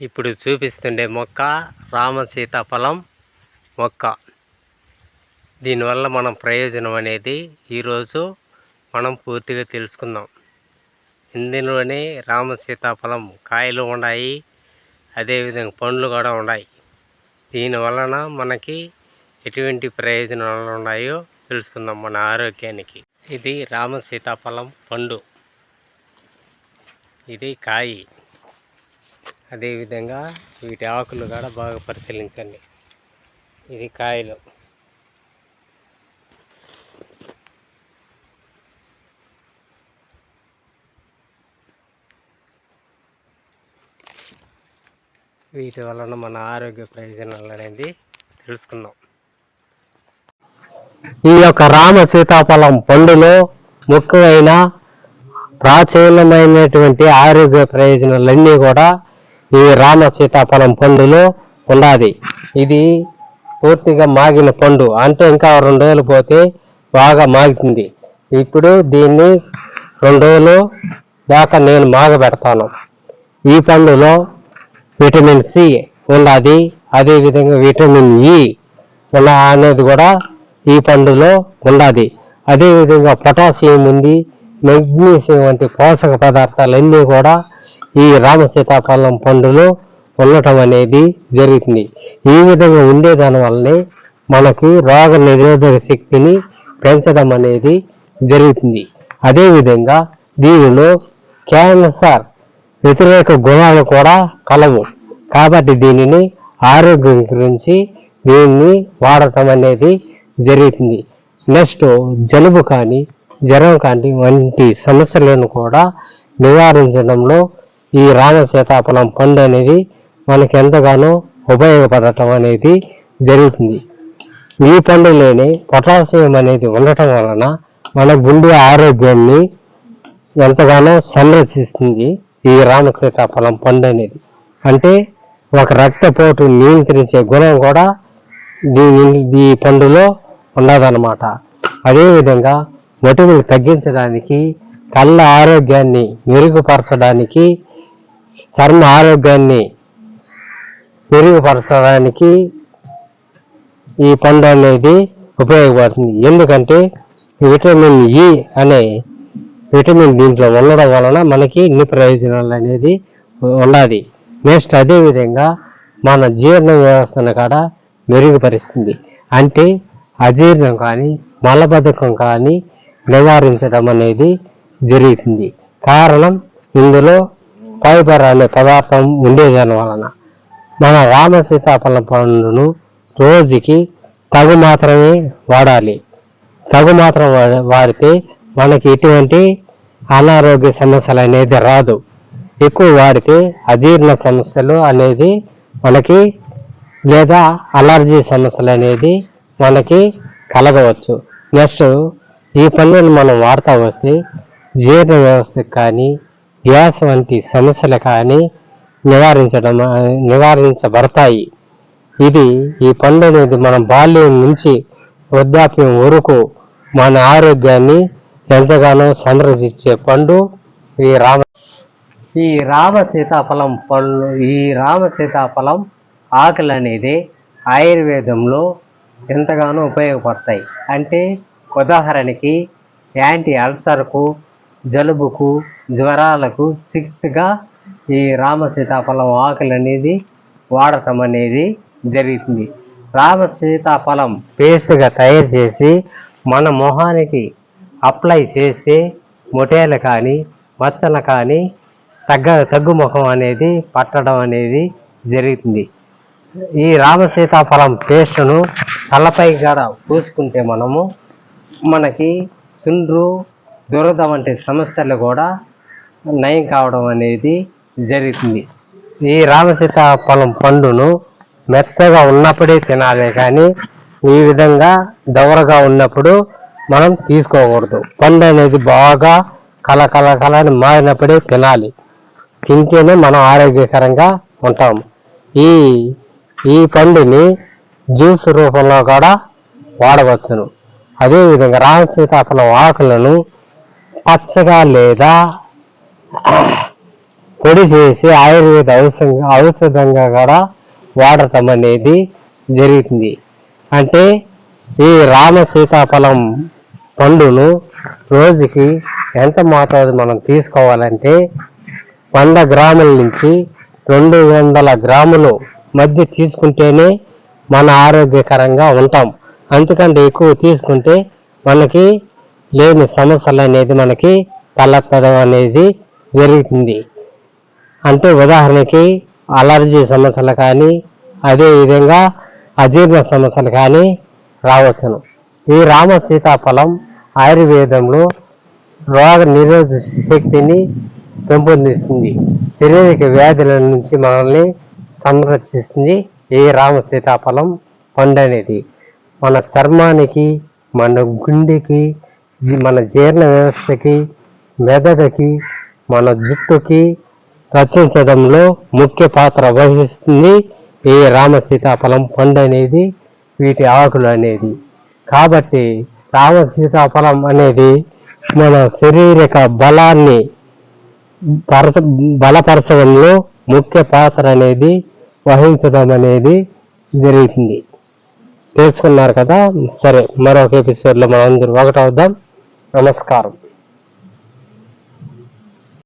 ఇప్పుడు చూపిస్తుండే మొక్క రామ సీతాఫలం మొక్క. దీనివల్ల మనం ప్రయోజనం అనేది ఈరోజు మనం పూర్తిగా తెలుసుకుందాం. ఇందులోనే రామ సీతాఫలం కాయలు ఉన్నాయి అదేవిధంగా పండ్లు కూడా ఉన్నాయి. దీనివలన మనకి ఎటువంటి ప్రయోజనాలు ఉన్నాయో తెలుసుకుందాం మన ఆరోగ్యానికి. ఇది రామ సీతాఫలం పండు. ఇది కాయి. అదేవిధంగా వీటి ఆకులు కూడా బాగా పరిశీలించండి. ఇది కాయలు. వీటి వలన మన ఆరోగ్య ప్రయోజనాలు అనేది తెలుసుకుందాం. ఈ యొక్క రామ సీతాఫలం పండులో ముఖ్యమైన ప్రాచీనమైనటువంటి ఆరోగ్య ప్రయోజనాలన్నీ కూడా ఈ రామ సీతాఫలం పండులో ఉండాలి ఇది పూర్తిగా మాగిన పండు. అంటే ఇంకా రెండు రోజులు పోతే బాగా మాగుతుంది. ఇప్పుడు దీన్ని రెండు రోజులు దాకా నేను మాగబెడతాను. ఈ పండులో విటమిన్ సి ఉన్నది అదేవిధంగా విటమిన్ ఇ ఉన్న అనేది కూడా ఈ పండులో ఉన్నది అదేవిధంగా పొటాషియం ఉంది మెగ్నీషియం వంటి పోషక పదార్థాలన్నీ కూడా ఈ రామ సీతాఫలం పండులో ఉండటం అనేది జరుగుతుంది ఈ విధంగా ఉండేదాని వల్లనే మనకి రోగ నిరోధక శక్తిని పెంచడం అనేది జరుగుతుంది. అదేవిధంగా దీనిలో క్యాన్సర్ వ్యతిరేక గుణాలు కూడా కలవు. కాబట్టి దీనిని ఆరోగ్యం గురించి దీన్ని వాడటం అనేది జరుగుతుంది. నెక్స్ట్ జలుబు కానీ జ్వరం కానీ వంటి సమస్యలను కూడా నివారించడంలో ఈ రామ సీతాఫలం పండు అనేది మనకి ఎంతగానో ఉపయోగపడటం అనేది జరుగుతుంది. ఈ పండులోనే పొటాషియం అనేది ఉండటం వలన మన గుండె ఆరోగ్యాన్ని ఎంతగానో సంరక్షిస్తుంది ఈ రామ సీతాఫలం పండు అనేది. అంటే ఒక రక్తపోటు నియంత్రించే గుణం కూడా దీని ఈ పండులో ఉండదన్నమాట. అదేవిధంగా మొటిమలు తగ్గించడానికి కళ్ళ ఆరోగ్యాన్ని మెరుగుపరచడానికి చర్మ ఆరోగ్యాన్ని మెరుగుపరచడానికి ఈ పండు అనేది ఉపయోగపడుతుంది. ఎందుకంటే విటమిన్ ఇ అనే విటమిన్ దీంట్లో ఉండడం వలన మనకి ఇన్ని ప్రయోజనాలు అనేది ఉన్నది నెక్స్ట్ అదేవిధంగా మన జీర్ణ వ్యవస్థను కూడా మెరుగుపరుస్తుంది. అంటే అజీర్ణం కానీ మలబద్ధకం కానీ నివారించడం అనేది జరుగుతుంది. కారణం ఇందులో ఫైబర్ అనే పదార్థం ఉండేదాని వలన మన రామ సీతాఫలం పండును రోజుకి తగు మాత్రమే వాడాలి. తగు మాత్రం వా- వాడితే మనకి ఎటువంటి అనారోగ్య సమస్యలు అనేది రాదు. ఎక్కువ వాడితే అజీర్ణ సమస్యలు అనేది మనకి లేదా అలర్జీ సమస్యలు అనేది మనకి కలగవచ్చు. నెక్స్ట్ ఈ పనులను మనం వాడుతూ వస్తే జీర్ణ వ్యవస్థకు కానీ గ్యాస్ వంటి సమస్యలు కానీ నివారించడం నివారించబడతాయి. ఇది ఈ పండు అనేది మన బాల్యం నుంచి వృద్ధాప్యం వరకు మన ఆరోగ్యాన్ని ఎంతగానో సంరక్షించే పండు ఈ రామ ఈ రామ సీతాఫలం పళ్ళు ఈ రామ సీతాఫలం ఆకులు అనేది ఆయుర్వేదంలో ఎంతగానో ఉపయోగపడతాయి. అంటే ఉదాహరణకి యాంటీ అల్సర్కు జలుబుకు జ్వరాలకు చికిత్సగా ఈ రామ సీతాఫలం ఆకులు అనేది వాడటం అనేది జరుగుతుంది. రామ సీతాఫలం పేస్ట్గా తయారు చేసి మన మొహానికి అప్లై చేస్తే మొటేలు కానీ మచ్చలు కానీ తగ్గ తగ్గుముఖం అనేది పట్టడం అనేది జరుగుతుంది. ఈ రామ సీతాఫలం పేస్టును తలపై కూడా పూసుకుంటే మనము మనకి చుండ్రు దురద వంటి సమస్యలు కూడా నయం కావడం అనేది జరుగుతుంది. ఈ రామసీతాఫలం పండును మెత్తగా ఉన్నప్పుడే తినాలి కానీ ఈ విధంగా దవరగా ఉన్నప్పుడు మనం తీసుకోకూడదు. పండు అనేది బాగా కల కల కల అని మారినప్పుడే తినాలి. తింటేనే మనం ఆరోగ్యకరంగా ఉంటాం. ఈ ఈ పండుని జ్యూస్ రూపంలో కూడా వాడవచ్చును. అదేవిధంగా రామసీతాఫలం ఆకులను పచ్చగా లేదా? పొడి చేసి ఆయుర్వేద ఔషధ ఔషధంగా కూడా వాడటం అనేది జరిగింది అంటే ఈ రామ సీతాఫలం పండును రోజుకి ఎంత మోతాదు మనం తీసుకోవాలంటే వంద గ్రాముల నుంచి రెండు వందల గ్రాములు మధ్య తీసుకుంటేనే మన ఆరోగ్యకరంగా ఉంటాం. అంతకంటే ఎక్కువ తీసుకుంటే మనకి లేని సమస్యలు అనేది మనకి తలెత్తడం అనేది జరుగుతుంది. అంటే ఉదాహరణకి అలర్జీ సమస్యలు కానీ అదేవిధంగా అజీర్ణ సమస్యలు కానీ రావచ్చును. ఈ రామ సీతాఫలం ఆయుర్వేదంలో రోగ నిరోధక శక్తిని పెంపొందిస్తుంది. శారీరక వ్యాధుల నుంచి మనల్ని సంరక్షిస్తుంది ఈ రామ సీతాఫలం పండు అనేది మన చర్మానికి మన గుండెకి మన జీర్ణ వ్యవస్థకి మెదడుకి మన జుట్టుకి రక్షించడంలో ముఖ్య పాత్ర వహిస్తుంది ఈ రామ సీతాఫలం పండు అనేది వీటి ఆకులు అనేది. కాబట్టి రామ సీతాఫలం అనేది మన శారీరక బలాన్ని పరచ బలపరచడంలో ముఖ్య పాత్ర అనేది వహించడం అనేది జరుగుతుంది. తెలుసుకున్నారు కదా? సరే మరొక ఎపిసోడ్లో మనం అందరూ ఒకటవుదాం. Elas ficaram.